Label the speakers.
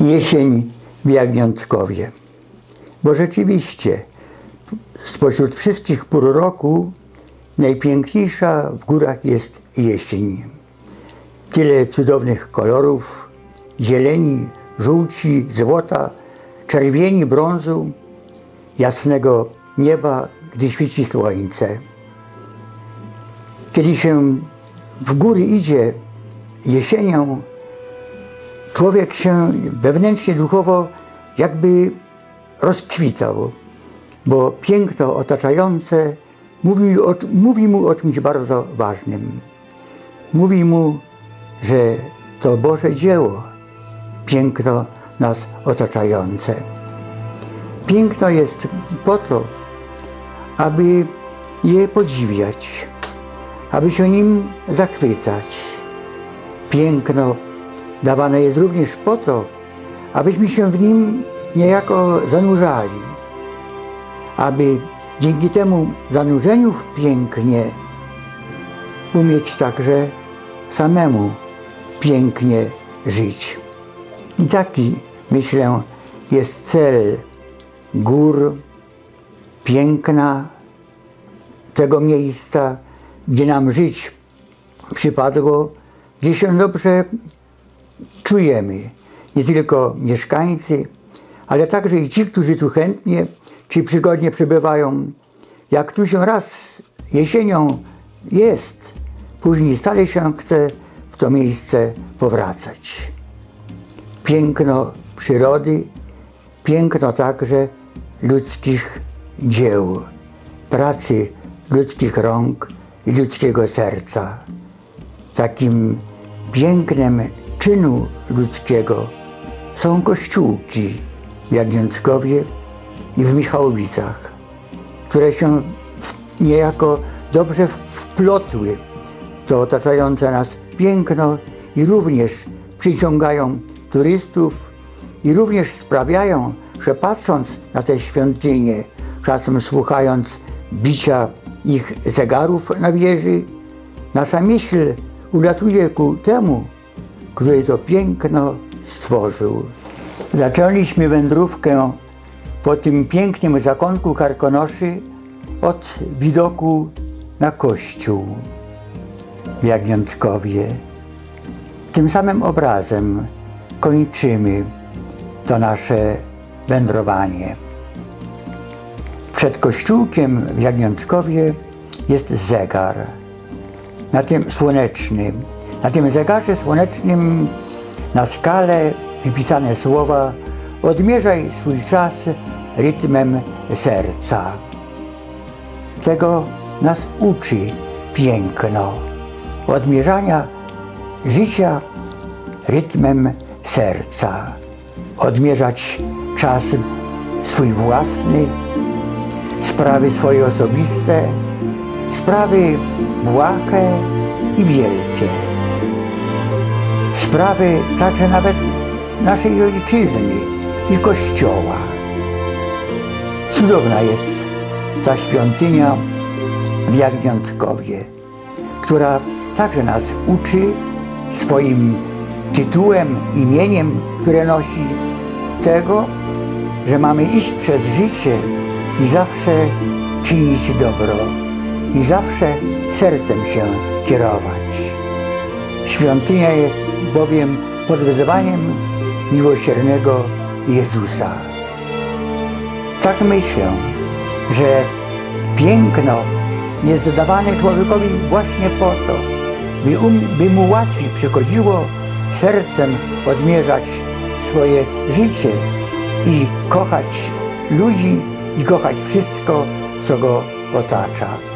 Speaker 1: jesień w Jagniątkowie. Bo rzeczywiście spośród wszystkich pór roku najpiękniejsza w górach jest jesień. Tyle cudownych kolorów, zieleni, żółci, złota, czerwieni, brązu, jasnego nieba, gdy świeci słońce. Kiedy się w góry idzie jesienią, człowiek się wewnętrznie, duchowo jakby rozkwitał, bo piękno otaczające mówi, o, mówi mu o czymś bardzo ważnym. Mówi mu, że to Boże dzieło, piękno nas otaczające. Piękno jest po to, aby je podziwiać, aby się nim zachwycać. Piękno dawane jest również po to, abyśmy się w nim niejako zanurzali, aby dzięki temu zanurzeniu w pięknie umieć także samemu pięknie żyć. I taki, myślę, jest cel gór, piękna tego miejsca, gdzie nam żyć przypadło, gdzie się dobrze czujemy. Nie tylko mieszkańcy, ale także i ci, którzy tu chętnie czy przygodnie przybywają. Jak tu się raz jesienią jest, później stale się chce w to miejsce powracać. Piękno przyrody, piękno także ludzkich dzieł, pracy ludzkich rąk i ludzkiego serca. Takim pięknem czynu ludzkiego. Są kościółki w Jagniątkowie i w Michałowicach, które się niejako dobrze wplotły w to otaczające nas piękno i również przyciągają turystów i również sprawiają, że patrząc na te świątynie, czasem słuchając bicia ich zegarów na wieży, nasza myśl ulatuje ku temu, który to piękno stworzył. Zaczęliśmy wędrówkę po tym pięknym zakątku Karkonoszy od widoku na kościół w Jagniątkowie. Tym samym obrazem kończymy to nasze wędrowanie. Przed kościółkiem w Jagniątkowie jest zegar. Na tym słonecznym. Na tym zegarze słonecznym na skale wypisane słowa Odmierzaj swój czas rytmem serca. Tego nas uczy piękno. Odmierzania życia rytmem serca. Odmierzać czas swój własny, sprawy swoje osobiste, sprawy błahe i wielkie. Sprawy także nawet naszej ojczyzny i Kościoła. Cudowna jest ta świątynia w Jagniątkowie, która także nas uczy swoim tytułem, imieniem, które nosi tego, że mamy iść przez życie i zawsze czynić dobro i zawsze sercem się kierować. Świątynia jest bowiem pod wyzwaniem miłosiernego Jezusa. Tak myślę, że piękno jest dawane człowiekowi właśnie po to, by, um, by mu łatwiej przychodziło sercem odmierzać swoje życie i kochać ludzi i kochać wszystko, co go otacza.